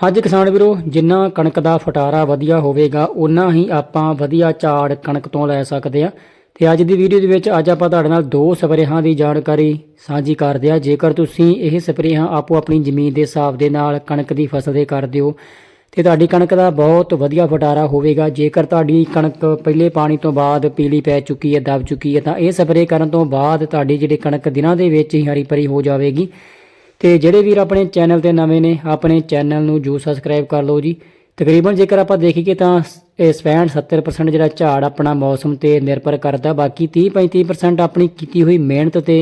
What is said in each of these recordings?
ਅੱਜ ਕਿਸਾਨ ਵੀਰੋ, ਜਿੰਨਾ ਕਣਕ ਦਾ ਫਟਾਰਾ ਵਧੀਆ ਹੋਵੇਗਾ ਉਨਾ ਹੀ ਆਪਾਂ ਵਧੀਆ ਝਾੜ ਕਣਕ ਤੋਂ ਲੈ ਸਕਦੇ ਆ ਤੇ ਅੱਜ ਦੀ ਵੀਡੀਓ ਦੇ ਵਿੱਚ ਅੱਜ ਆਪਾਂ ਤੁਹਾਡੇ ਨਾਲ ਦੋ ਸਪਰੇਹਾਂ ਦੀ ਜਾਣਕਾਰੀ ਸਾਂਝੀ ਕਰਦੇ ਆ ਜੇਕਰ ਤੁਸੀਂ ਇਹ ਸਪਰੇਹਾਂ ਆਪੋ ਆਪਣੀ ਜ਼ਮੀਨ ਦੇ ਹਿਸਾਬ ਦੇ ਨਾਲ ਕਣਕ ਦੀ ਫਸਲ ਦੇ ਕਰਦੇ ਹੋ, ਤੇ ਤੁਹਾਡੀ ਕਣਕ ਦਾ ਬਹੁਤ ਵਧੀਆ ਫਟਾਰਾ ਹੋਵੇਗਾ। ਜੇਕਰ ਤੁਹਾਡੀ ਕਣਕ ਪਹਿਲੇ ਪਾਣੀ ਤੋਂ ਬਾਅਦ ਪੀਲੀ ਪੈ ਚੁੱਕੀ ਹੈ, ਦਬ ਚੁੱਕੀ ਹੈ, ਤਾਂ ਇਹ ਸਪਰੇਅ ਕਰਨ ਤੋਂ ਬਾਅਦ ਤੁਹਾਡੀ ਜਿਹੜੀ ਕਣਕ ਦਿਨਾਂ ਦੇ ਵਿੱਚ ਹੀ ਹਰੀ ਭਰੀ ਹੋ ਜਾਵੇਗੀ। ਤੇ ਜਿਹੜੇ ਵੀਰ ਆਪਣੇ ਚੈਨਲ ਤੇ ਨਵੇਂ ਨੇ, ਆਪਣੇ ਚੈਨਲ ਨੂੰ ਜੂ ਸਬਸਕ੍ਰਾਈਬ ਕਰ ਲਓ ਜੀ। ਤਕਰੀਬਨ ਜੇਕਰ ਆਪਾਂ ਦੇਖੀਏ ਤਾਂ ਇਹ 65 70% ਜਿਹੜਾ ਝਾੜ ਆਪਣਾ ਮੌਸਮ ਤੇ ਨਿਰਭਰ ਕਰਦਾ, ਬਾਕੀ 30 35% ਆਪਣੀ ਕੀਤੀ ਹੋਈ ਮਿਹਨਤ ਤੇ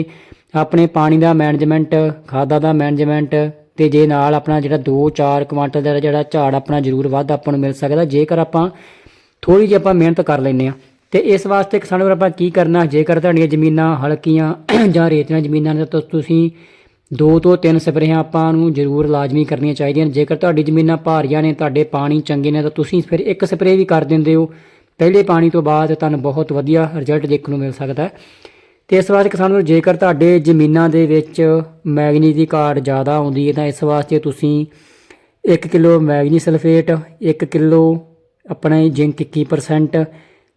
ਆਪਣੇ ਪਾਣੀ ਦਾ ਮੈਨੇਜਮੈਂਟ ਖਾਦਾਂ ਦਾ ਮੈਨੇਜਮੈਂਟ ਤੇ ਜੇ ਨਾਲ ਆਪਣਾ ਜਿਹੜਾ 2-4 ਕੁਆਂਟਲ ਦਾ ਜਿਹੜਾ ਝਾੜ ਆਪਣਾ ਜ਼ਰੂਰ ਵੱਧ ਆਪਾਂ ਨੂੰ ਮਿਲ ਸਕਦਾ, ਜੇਕਰ ਆਪਾਂ ਥੋੜੀ ਜਿਹੀ ਆਪਾਂ ਮਿਹਨਤ ਕਰ ਲੈਨੇ ਆ ਤੇ ਇਸ ਵਾਸਤੇ ਕਿਸਾਨ ਵੀਰ ਆਪਾਂ ਕੀ ਕਰਨਾ, ਜੇਕਰ ਤੁਹਾਡੀਆਂ ਜ਼ਮੀਨਾਂ ਹਲਕੀਆਂ ਜਾਂ ਰੇਤੀਆਂ ਜ਼ਮੀਨਾਂ ਨੇ, ਤਾਂ ਤੁਸੀਂ ਦੋ ਤੋਂ ਤਿੰਨ ਸਪਰੇਹਾਂ ਆਪਾਂ ਨੂੰ ਜ਼ਰੂਰ ਲਾਜ਼ਮੀ ਕਰਨੀਆਂ ਚਾਹੀਦੀਆਂ ਨੇ। ਜੇਕਰ ਤੁਹਾਡੀ ਜ਼ਮੀਨਾਂ ਭਾਰੀਆਂ ਨੇ, ਤੁਹਾਡੇ ਪਾਣੀ ਚੰਗੇ ਨੇ, ਤਾਂ ਤੁਸੀਂ ਫਿਰ ਇੱਕ ਸਪਰੇਅ ਵੀ ਕਰ ਦਿੰਦੇ ਹੋ। ਪਹਿਲੇ ਪਾਣੀ ਤੋਂ ਬਾਅਦ ਤੁਹਾਨੂੰ ਬਹੁਤ ਵਧੀਆ ਰਿਜ਼ਲਟ ਦੇਖਣ ਨੂੰ ਮਿਲ ਸਕਦਾ ਹੈ। ਤੇ ਇਸ ਵਾਸਤੇ ਕਿਸਾਨ ਵੀਰੋ, ਜੇਕਰ ਤੁਹਾਡੇ ਜ਼ਮੀਨਾਂ ਦੇ ਵਿੱਚ ਮੈਗਨੀ ਦੀ ਘਾਟ ਜ਼ਿਆਦਾ ਆਉਂਦੀ ਹੈ, ਤਾਂ ਇਸ ਵਾਸਤੇ ਤੁਸੀਂ 1 ਕਿਲੋ ਮੈਗਨੀ ਸਲਫੇਟ 1 ਕਿਲੋ ਆਪਣੇ ਜ਼ਿੰਕ 21%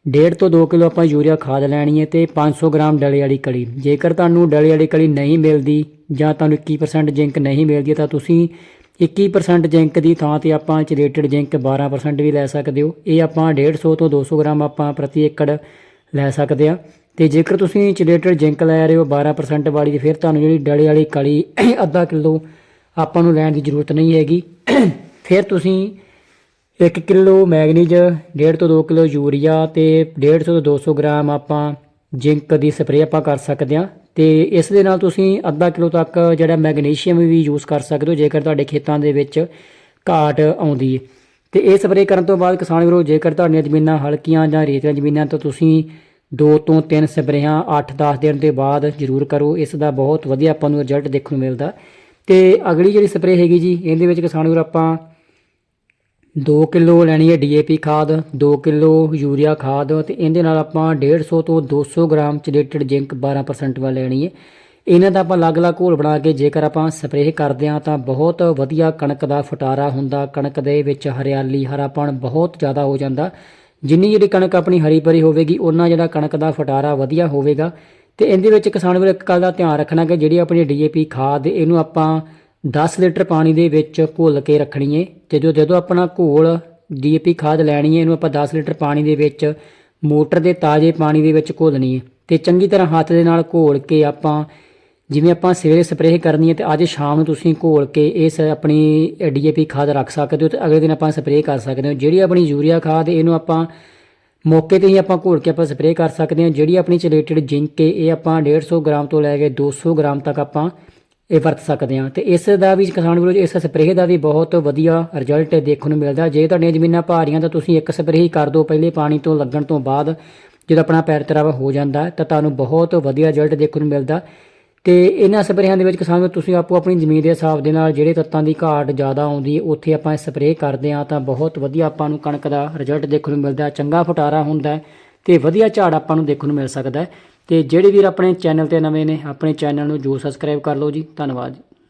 ਡੇਢ ਤੋਂ 2 ਕਿਲੋ ਆਪਾਂ ਯੂਰੀਆ ਖਾਦ ਲੈਣੀ ਹੈ ਤੇ 500 ਗ੍ਰਾਮ ਡਲੇ ਵਾਲੀ ਕਲੀ ਜੇਕਰ ਤੁਹਾਨੂੰ ਡਲੇ ਵਾਲੀ ਕਲੀ ਨਹੀਂ ਮਿਲਦੀ ਜਾਂ ਤੁਹਾਨੂੰ 21% ਜ਼ਿੰਕ ਨਹੀਂ ਮਿਲਦੀ, ਤਾਂ ਤੁਸੀਂ 21% ਜ਼ਿੰਕ ਦੀ ਥਾਂ ਤੇ ਆਪਾਂ ਚਿਲੇਟਡ ਜ਼ਿੰਕ 12% ਵੀ ਲੈ ਸਕਦੇ ਹੋ। ਇਹ ਆਪਾਂ 150 ਤੋਂ 200 ਗ੍ਰਾਮ ਆਪਾਂ ਪ੍ਰਤੀ ਏਕੜ ਲੈ ਸਕਦੇ ਆ ਤੇ ਜੇਕਰ ਤੁਸੀਂ ਚਿਲੇਟਡ ਜ਼ਿੰਕ ਲੈ ਰਹੇ ਹੋ 12% ਵਾਲੀ ਤੇ ਫਿਰ ਤੁਹਾਨੂੰ ਜਿਹੜੀ ਡਲੇ ਵਾਲੀ ਕਲੀ ਅੱਧਾ ਕਿਲੋ ਆਪਾਂ ਨੂੰ ਲੈਣ ਦੀ ਜ਼ਰੂਰਤ ਨਹੀਂ ਹੈਗੀ। ਫਿਰ ਤੁਸੀਂ 1 ਕਿਲੋ ਮੈਗਨੀਜ 1.5 ਤੋਂ 2 ਕਿਲੋ ਯੂਰੀਆ ਤੇ 150 ਤੋਂ 200 ਗ੍ਰਾਮ ਆਪਾਂ ਜ਼ਿੰਕ ਦੀ ਸਪਰੇਅ ਆਪਾਂ ਕਰ ਸਕਦੇ ਹਾਂ। ਤੇ ਇਸ ਦੇ ਨਾਲ ਤੁਸੀਂ ਅੱਧਾ ਕਿਲੋ ਤੱਕ ਜਿਹੜਾ ਮੈਗਨੀਸ਼ੀਅਮ ਵੀ ਯੂਜ਼ ਕਰ ਸਕਦੇ ਹੋ, ਜੇਕਰ ਤੁਹਾਡੇ ਖੇਤਾਂ ਦੇ ਵਿੱਚ ਘਾਟ ਆਉਂਦੀ ਹੈ। ਤੇ ਇਹ ਸਪਰੇਅ ਕਰਨ ਤੋਂ ਬਾਅਦ ਕਿਸਾਨ ਵੀਰੋ, ਜੇਕਰ ਤੁਹਾਡੀਆਂ ਜ਼ਮੀਨਾਂ ਹਲਕੀਆਂ ਜਾਂ ਰੇਤੀਆਂ ਜ਼ਮੀਨਾਂ, ਤਾਂ ਤੁਸੀਂ ਦੋ ਤੋਂ ਤਿੰਨ ਸਪਰੇਆਂ 8-10 ਦਿਨ ਦੇ ਬਾਅਦ ਜ਼ਰੂਰ ਕਰੋ। ਇਸ ਦਾ ਬਹੁਤ ਵਧੀਆ ਆਪਾਂ ਨੂੰ ਰਿਜ਼ਲਟ ਦੇਖਣ ਨੂੰ ਮਿਲਦਾ। ਤੇ ਅਗਲੀ ਜਿਹੜੀ ਸਪਰੇਅ ਹੈਗੀ ਜੀ, ਇਹਦੇ ਵਿੱਚ ਕਿਸਾਨ ਵੀਰੋ ਆਪਾਂ 2 ਕਿਲੋ ਲੈਣੀ ਹੈ ਡੀਏਪੀ ਖਾਦ 2 ਕਿਲੋ ਯੂਰੀਆ ਖਾਦ ਤੇ ਇਹਦੇ ਨਾਲ ਆਪਾਂ 150 ਤੋਂ 200 ਗ੍ਰਾਮ ਚਲੇਟਡ ਜ਼ਿੰਕ 12% ਵਾਲੀ ਲੈਣੀ ਹੈ। ਇਹਨਾਂ ਦਾ ਆਪਾਂ ਅਲੱਗ-ਅਲੱਗ ਘੋਲ ਬਣਾ ਕੇ ਜੇਕਰ ਆਪਾਂ ਸਪਰੇਅ ਕਰਦੇ ਹਾਂ ਤਾਂ ਬਹੁਤ ਵਧੀਆ ਕਣਕ ਦਾ ਫਟਾਰਾ ਹੁੰਦਾ। ਕਣਕ ਦੇ ਵਿੱਚ ਹਰਿਆਲੀ, ਹਰਾਪਣ ਬਹੁਤ ਜ਼ਿਆਦਾ ਹੋ ਜਾਂਦਾ। ਜਿੰਨੀ ਜਿਹੜੀ ਕਣਕ ਆਪਣੀ ਹਰੀ ਭਰੀ ਹੋਵੇਗੀ ਉਹਨਾਂ ਜਿਹੜਾ ਕਣਕ ਦਾ ਫਟਾਰਾ ਵਧੀਆ ਹੋਵੇਗਾ। ਤੇ ਇਹਦੇ ਵਿੱਚ ਕਿਸਾਨ ਵੀਰ ਇੱਕ ਗੱਲ ਦਾ ਧਿਆਨ ਰੱਖਣਾ ਕਿ ਜਿਹੜੀ ਆਪਣੀ ਡੀਏਪੀ ਖਾਦ, ਇਹਨੂੰ ਆਪਾਂ 10 ਲੀਟਰ ਪਾਣੀ ਦੇ ਵਿੱਚ ਘੋਲ ਕੇ ਰੱਖਣੀ ਹੈ ਤੇ ਜੋ ਜਦੋਂ ਆਪਣਾ ਘੋਲ ਡੀਏਪੀ ਖਾਦ ਲੈਣੀ ਹੈ ਇਹਨੂੰ ਆਪਾਂ 10 ਲੀਟਰ ਪਾਣੀ ਦੇ ਵਿੱਚ ਮੋਟਰ ਦੇ ਤਾਜ਼ੇ ਪਾਣੀ ਦੇ ਵਿੱਚ ਘੋਲਣੀ ਹੈ ਤੇ ਚੰਗੀ ਤਰ੍ਹਾਂ ਹੱਥ ਦੇ ਨਾਲ ਘੋਲ ਕੇ ਆਪਾਂ, ਜਿਵੇਂ ਆਪਾਂ ਸਵੇਰੇ ਸਪਰੇਅ ਕਰਨੀ ਹੈ ਤੇ ਅੱਜ ਸ਼ਾਮ ਨੂੰ ਤੁਸੀਂ ਘੋਲ ਕੇ ਇਸ ਆਪਣੀ ਡੀਏਪੀ ਖਾਦ ਰੱਖ ਸਕਦੇ ਹੋ ਤੇ ਅਗਲੇ ਦਿਨ ਆਪਾਂ ਸਪਰੇਅ ਕਰ ਸਕਦੇ ਹਾਂ। ਜਿਹੜੀ ਆਪਣੀ ਯੂਰੀਆ ਖਾਦ ਇਹਨੂੰ ਆਪਾਂ ਮੌਕੇ ਤੇ ਹੀ ਆਪਾਂ ਘੋਲ ਕੇ ਆਪਾਂ ਸਪਰੇਅ ਕਰ ਸਕਦੇ ਹਾਂ। ਜਿਹੜੀ ਆਪਣੀ ਚਿਲੇਟਡ ਜ਼ਿੰਕ ਹੈ ਇਹ ਆਪਾਂ 150 ਗ੍ਰਾਮ ਤੋਂ ਲੈ ਕੇ 200 ਗ੍ਰਾਮ ਤੱਕ ਆਪਾਂ ਇਹ ਵਰਤ ਸਕਦੇ ਹਾਂ। ਤੇ ਇਸ ਦਾ ਵੀ ਕਿਸਾਨ ਵੀਰੋ ਇਸ ਸਪਰੇਅ ਦਾ ਵੀ ਬਹੁਤ ਵਧੀਆ ਰਿਜ਼ਲਟ ਦੇਖਣ ਨੂੰ ਮਿਲਦਾ। ਜੇ ਤੁਹਾਡੀਆਂ ਜ਼ਮੀਨਾਂ ਭਾਰੀਆਂ ਤਾਂ ਤੁਸੀਂ ਇੱਕ ਸਪਰੇਅ ਹੀ ਕਰ ਦਿਓ ਪਹਿਲੇ ਪਾਣੀ ਤੋਂ ਲੱਗਣ ਤੋਂ ਬਾਅਦ, ਜਦੋਂ ਆਪਣਾ ਪੈਰ ਤਰਾਵਾ ਹੋ ਜਾਂਦਾ ਤਾਂ ਤੁਹਾਨੂੰ ਬਹੁਤ ਵਧੀਆ ਰਿਜ਼ਲਟ ਦੇਖਣ ਨੂੰ ਮਿਲਦਾ। ਤੇ ਇਹਨਾਂ ਸਪਰੇਹਾਂ ਦੇ ਵਿੱਚ ਕਿਸਾਨ ਤੁਸੀਂ ਆਪੋ ਆਪਣੀ ਜ਼ਮੀਨ ਦੇ ਹਿਸਾਬ ਦੇ ਨਾਲ ਜਿਹੜੇ ਤੱਤਾਂ ਦੀ ਘਾਟ ਜ਼ਿਆਦਾ ਆਉਂਦੀ ਹੈ, ਉੱਥੇ ਆਪਾਂ ਸਪਰੇਅ ਕਰਦੇ ਹਾਂ ਤਾਂ ਬਹੁਤ ਵਧੀਆ ਆਪਾਂ ਨੂੰ ਕਣਕ ਦਾ ਰਿਜ਼ਲਟ ਦੇਖਣ ਨੂੰ ਮਿਲਦਾ। ਚੰਗਾ ਫਟਾਰਾ ਹੁੰਦਾ ਹੈ ਤੇ ਵਧੀਆ ਝਾੜ ਆਪਾਂ ਨੂੰ ਦੇਖਣ ਨੂੰ ਮਿਲ ਸਕਦਾ ਤੇ ਜਿਹੜੇ ਵੀਰ ਆਪਣੇ ਚੈਨਲ ਤੇ ਨਵੇਂ ਨੇ, ਆਪਣੇ ਚੈਨਲ ਨੂੰ ਜੋ ਸਬਸਕ੍ਰਾਈਬ ਕਰ ਲਓ ਜੀ। ਧੰਨਵਾਦ ਜੀ।